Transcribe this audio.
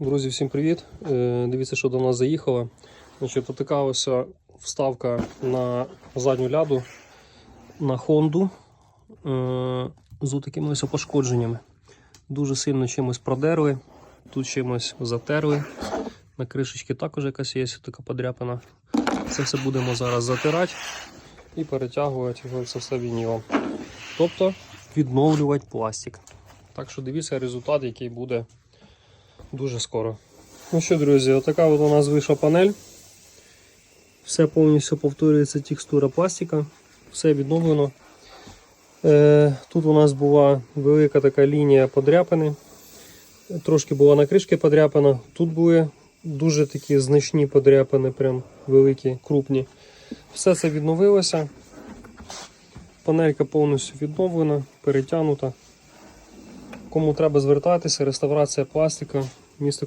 Друзі, всім привіт! Е, Дивіться, що до нас заїхало. Значить, така ось вставка на задню ляду на Хонду е, з такими ось пошкодженнями. Дуже сильно чимось продерли, тут чимось затерли. На кришечці також якась є така подряпина. Це все будемо зараз затирати і перетягувати це все вінілом. Тобто відновлювати пластик. Так що дивіться результат, який буде дуже скоро. Ну що, друзі, отака от у нас вийшла панель. Все повністю повторюється текстура пластика, все відновлено. Е, Тут у нас була велика така лінія подряпини. Трошки була на кришки подряпана. Тут були дуже такі значні подряпини, прям великі, крупні. Все це відновилося. Панелька повністю відновлена, перетягнута. Кому треба звертатися, реставрація пластика, місто